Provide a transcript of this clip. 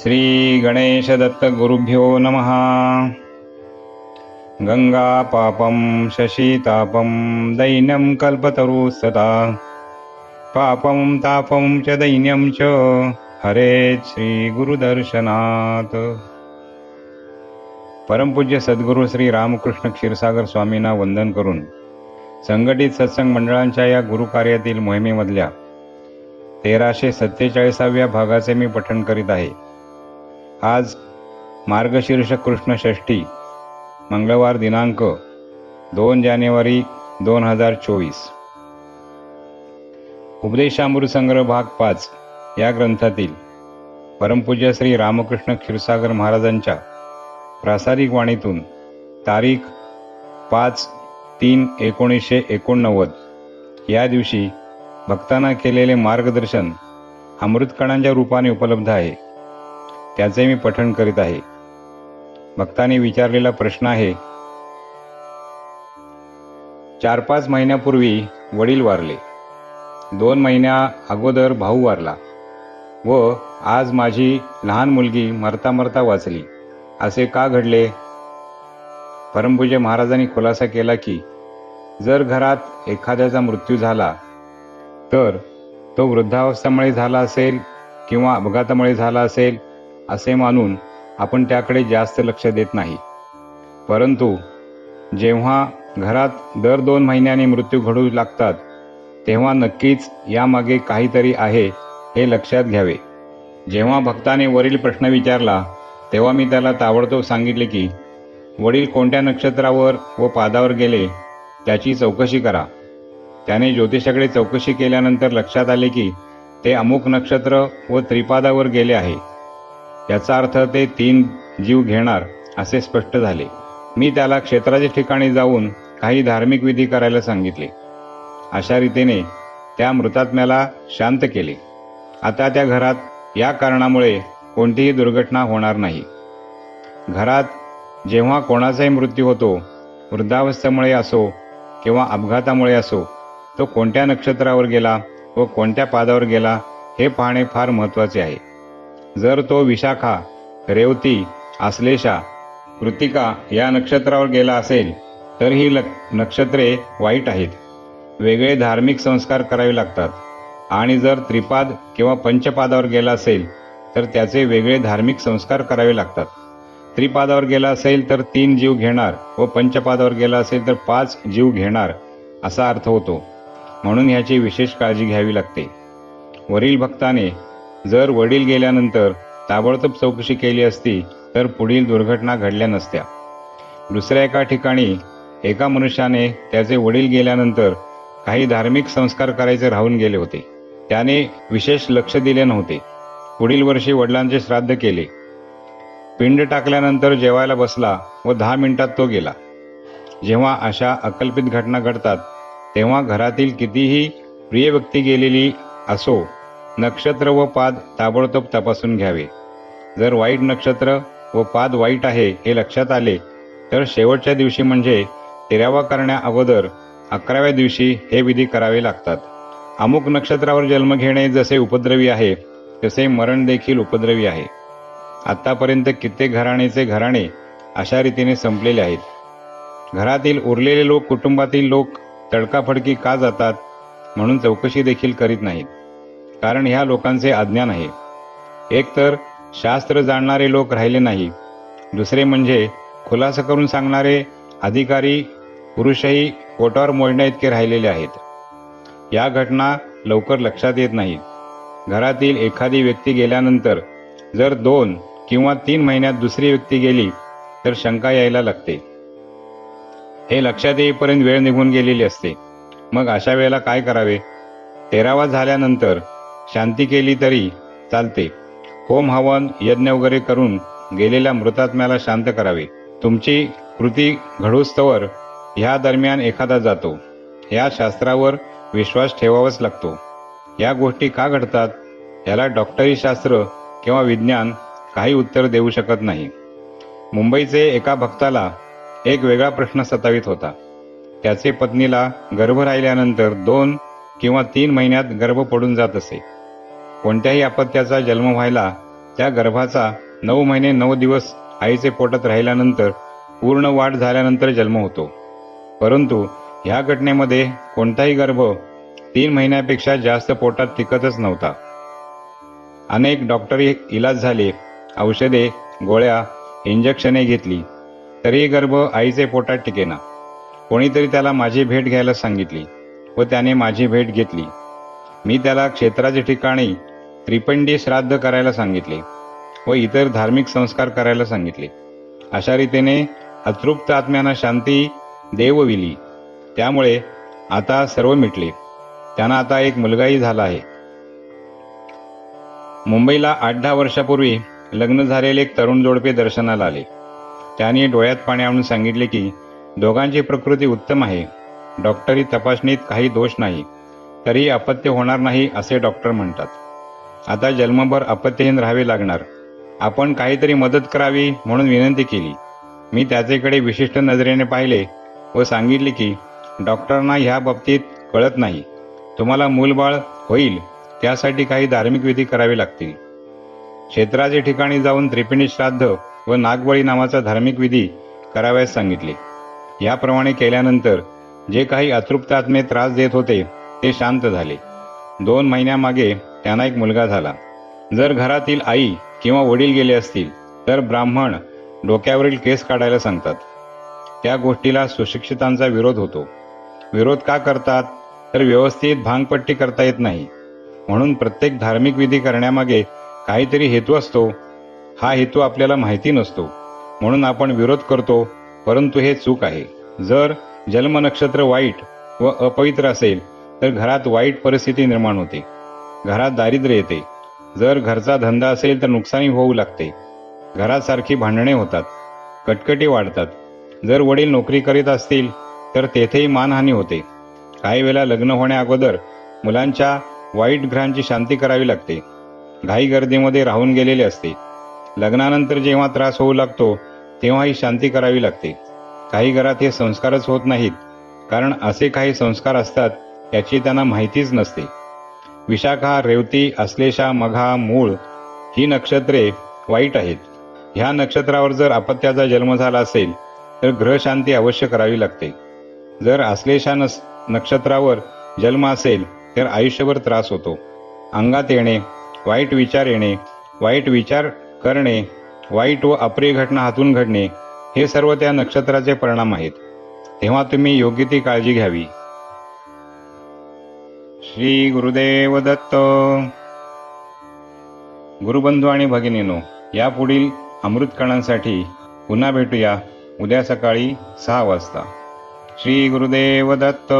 श्रीगणेशदत्तगुरुभ्यो नमः। गङ्गापापं शशीतापं दैन्यं कल्पतरुस्तथा पापं तापं च दैन्यं च हरेत् श्रीगुरुदर्शनात्। परमपूज्य सद्गुरू श्री रामकृष्ण क्षीरसागर स्वामींना वंदन करून संघटित सत्संग मंडळांच्या या गुरुकार्यातील मोहिमेमधल्या तेराशे सत्तेचाळीसाव्या भागाचे मी पठण करीत आहे. आज मार्गशीर्ष कृष्ण षष्ठी मंगळवार दिनांक दोन जानेवारी दोन हजार चोवीस. उपदेशामृतसंग्रह भाग पाच या ग्रंथातील परमपूज्य श्री रामकृष्ण क्षीरसागर महाराजांच्या प्रासादिक वाणीतून तारीख पाच तीन एकोणीसशे एकोणनव्वद या दिवशी भक्तांना केलेले मार्गदर्शन अमृतकणांच्या रूपाने उपलब्ध आहे. त्याचे मी पठण करीत आहे. भक्ताने विचारलेला प्रश्न आहे चार पाच महिन्यापूर्वी वडील वारले. दोन महिन्या अगोदर भाऊ वारला व आज माझी लहान मुलगी मरता मरता वाचली. असे का घडले? परमपूज्य महाराजांनी खुलासा केला की जर घरात एखाद्याचा मृत्यू झाला तर तो वृद्धावस्थेमुळे झाला असेल किंवा अपघातामुळे झाला असेल असे मानून आपण त्याकडे जास्त लक्ष देत नाही. परंतु जेव्हा घरात दर दोन महिन्यांनी मृत्यू घडू लागतात तेव्हा नक्कीच यामागे काहीतरी आहे हे लक्षात घ्यावे. जेव्हा भक्ताने वरील प्रश्न विचारला तेव्हा मी त्याला ताबडतोब सांगितले की वडील कोणत्या नक्षत्रावर व पादावर गेले त्याची चौकशी करा. त्याने ज्योतिषाकडे चौकशी केल्यानंतर लक्षात आले की ते अमुक नक्षत्र व त्रिपादावर गेले आहे. याचा अर्थ ते तीन जीव घेणार असे स्पष्ट झाले. मी त्याला क्षेत्राच्या ठिकाणी जाऊन काही धार्मिक विधी करायला सांगितले. अशा रीतीने त्या मृतात्म्याला शांत केले. आता त्या घरात या कारणामुळे कोणतीही दुर्घटना होणार नाही. घरात जेव्हा कोणाचाही मृत्यू होतो वृद्धावस्थेमुळे असो किंवा अपघातामुळे असो तो कोणत्या नक्षत्रावर गेला व कोणत्या पादावर गेला हे पाहणे फार महत्त्वाचे आहे. जर तो विशाखा रेवती आश्लेषा कृतिका या नक्षत्रावर गेला असेल तर ही नक्षत्रे वाईट आहेत. वेगळे धार्मिक संस्कार करावे लागतात. आणि जर त्रिपाद किंवा पंचपादावर गेला असेल तर त्याचे वेगळे धार्मिक संस्कार करावे लागतात. त्रिपादावर गेला असेल तर तीन जीव घेणार व पंचपादावर गेला असेल तर पाच जीव घेणार असा अर्थ होतो. म्हणून ह्याची विशेष काळजी घ्यावी लागते. वरील भक्ताने जर वडील गेल्यानंतर ताबडतोब चौकशी केली असती तर पुढील दुर्घटना घडल्या नसत्या. दुसऱ्या एका ठिकाणी एका मनुष्याने त्याचे वडील गेल्यानंतर काही धार्मिक संस्कार करायचे राहून गेले होते. त्याने विशेष लक्ष दिले नव्हते. पुढील वर्षी वडिलांचे श्राद्ध केले. पिंड टाकल्यानंतर जेवायला बसला व दहा मिनिटात तो गेला. जेव्हा अशा अकल्पित घटना घडतात तेव्हा घरातील कितीही प्रिय व्यक्ती गेलेली असो नक्षत्र व पाद ताबडतोब तपासून घ्यावे. जर वाईट नक्षत्र व पाद वाईट आहे हे लक्षात आले तर शेवटच्या दिवशी म्हणजे तेरावा करण्या अगोदर अकराव्या दिवशी हे विधी करावे लागतात. अमुक नक्षत्रावर जन्म घेणे जसे उपद्रवी आहे तसे मरण देखील उपद्रवी आहे. आतापर्यंत कित्येक घराणेचे घराणे अशा रीतीने संपलेले आहेत. घरातील उरलेले लोक कुटुंबातील लोक तडकाफडकी का जातात म्हणून चौकशी देखील करीत नाहीत. कारण ह्या लोकांचे अज्ञान आहे. एक तर शास्त्र जाणणारे लोक राहिले नाही. दुसरे म्हणजे खुलासा करून सांगणारे अधिकारी पुरुषही पोटावर मोडण्या इतके राहिलेले आहेत. या घटना लवकर लक्षात येत नाहीत घरातील एखादी व्यक्ती गेल्यानंतर जर दोन किंवा तीन महिन्यात दुसरी व्यक्ती गेली तर शंका यायला लागते. हे लक्षात येईपर्यंत वेळ निघून गेलेली असते. मग अशा वेळेला काय करावे? तेरावा झाल्यानंतर शांती केली तरी चालते. होम हवन यज्ञ वगैरे करून गेलेल्या मृतात्म्याला शांत करावे. तुमची कृती घडूस्तवर ह्या दरम्यान एखादा जातो. या शास्त्रावर विश्वास ठेवावाच लागतो. या गोष्टी का घडतात? याला डॉक्टरी शास्त्र किंवा विज्ञान काही उत्तर देऊ शकत नाही. मुंबईचे एका भक्ताला एक वेगळा प्रश्न सतावित होता. त्याचे पत्नीला गर्भ राहिल्यानंतर दोन किंवा तीन महिन्यात गर्भ पडून जात असे. कोणत्याही अपत्याचा जन्म व्हायला त्या गर्भाचा नऊ महिने नऊ दिवस आईचे पोटात राहिल्यानंतर पूर्ण वाढ झाल्यानंतर जन्म होतो. परंतु ह्या घटनेमध्ये कोणताही गर्भ तीन महिन्यापेक्षा जास्त पोटात टिकतच नव्हता. अनेक डॉक्टरी इलाज झाले औषधे गोळ्या इंजेक्शने घेतली तरीही गर्भ आईचे पोटात टिकेना. कोणीतरी त्याला माझी भेट घ्यायला सांगितली व त्याने माझी भेट घेतली. मी त्याला क्षेत्राच्या ठिकाणी त्रिपंडी श्राद्ध करायला सांगितले व इतर धार्मिक संस्कार करायला सांगितले. अशा रीतीने अतृप्त आत्म्यांना शांती देवविली. त्यामुळे आता सर्व मिटले. त्यांना आता एक मुलगाही झाला आहे. मुंबईला आठ दहा वर्षापूर्वी लग्न झालेले एक तरुण जोडपे दर्शनाला आले. त्यांनी डोळ्यात पाणी आणून सांगितले की दोघांची प्रकृती उत्तम आहे. डॉक्टरी तपासणीत काही दोष नाही. तरी अपत्य होणार नाही असे डॉक्टर म्हणतात. आता जन्मभर अपत्यहीन राहावे लागणार. आपण काहीतरी मदत करावी म्हणून विनंती केली. मी त्याचेकडे विशिष्ट नजरेने पाहिले व सांगितले की डॉक्टरांना ह्या बाबतीत कळत नाही. तुम्हाला मूलबाळ होईल त्यासाठी काही धार्मिक विधी करावे लागतील. क्षेत्राचे ठिकाणी जाऊन त्रिपिणी श्राद्ध व नागबळी नावाचा धार्मिक विधी करावयास सांगितले. याप्रमाणे केल्यानंतर जे काही अतृप्त आत्मे त्रास देत होते ते शांत झाले. दोन महिन्यामागे त्यांना एक मुलगा झाला. जर घरातील आई किंवा वडील गेले असतील तर ब्राह्मण डोक्यावरील केस काढायला सांगतात. त्या गोष्टीला सुशिक्षितांचा विरोध होतो. विरोध का करतात? तर व्यवस्थित भांगपट्टी करता येत नाही. म्हणून प्रत्येक धार्मिक विधी करण्यामागे काहीतरी हेतू असतो. हा हेतू आपल्याला माहिती नसतो. म्हणून आपण विरोध करतो परंतु हे चूक आहे. जर जन्म नक्षत्र वाईट व अपवित्र असेल तर घरात वाईट परिस्थिती निर्माण होते. घरात दारिद्र्य येते. जर घरचा धंदा असेल तर नुकसानी होऊ लागते. घरासारखी भांडणे होतात. कटकटी वाढतात. जर वडील नोकरी करीत असतील तर तेथेही मानहानी होते. काही वेळा लग्न होण्या अगोदर मुलांच्या वाईट ग्रहांची शांती करावी लागते. घाई गर्दीमध्ये राहून गेलेले असते. लग्नानंतर जेव्हा त्रास होऊ लागतो तेव्हा ही शांती करावी लागते. काही घरात हे संस्कारच होत नाहीत. कारण असे काही संस्कार असतात याची त्यांना माहितीच नसते. विशाखा रेवती अश्लेषा मघा मूळ ही नक्षत्रे वाईट आहेत. ह्या नक्षत्रावर जर अपत्याचा जन्म झाला असेल तर ग्रहशांती अवश्य करावी लागते. जर आश्लेषा नस नक्षत्रावर जन्म असेल तर आयुष्यभर त्रास होतो. अंगात येणे वाईट विचार येणे वाईट विचार करणे वाईट व अप्रिय घटना हातून घडणे हे सर्व त्या नक्षत्राचे परिणाम आहेत. तेव्हा तुम्ही योग्य ती काळजी घ्यावी. श्री गुरुदेव दत्त गुरुबंधू आणि भगिनीनो यापुढील अमृतकणांसाठी पुन्हा भेटूया उद्या सकाळी सहा वाजता. श्री गुरुदेव दत्त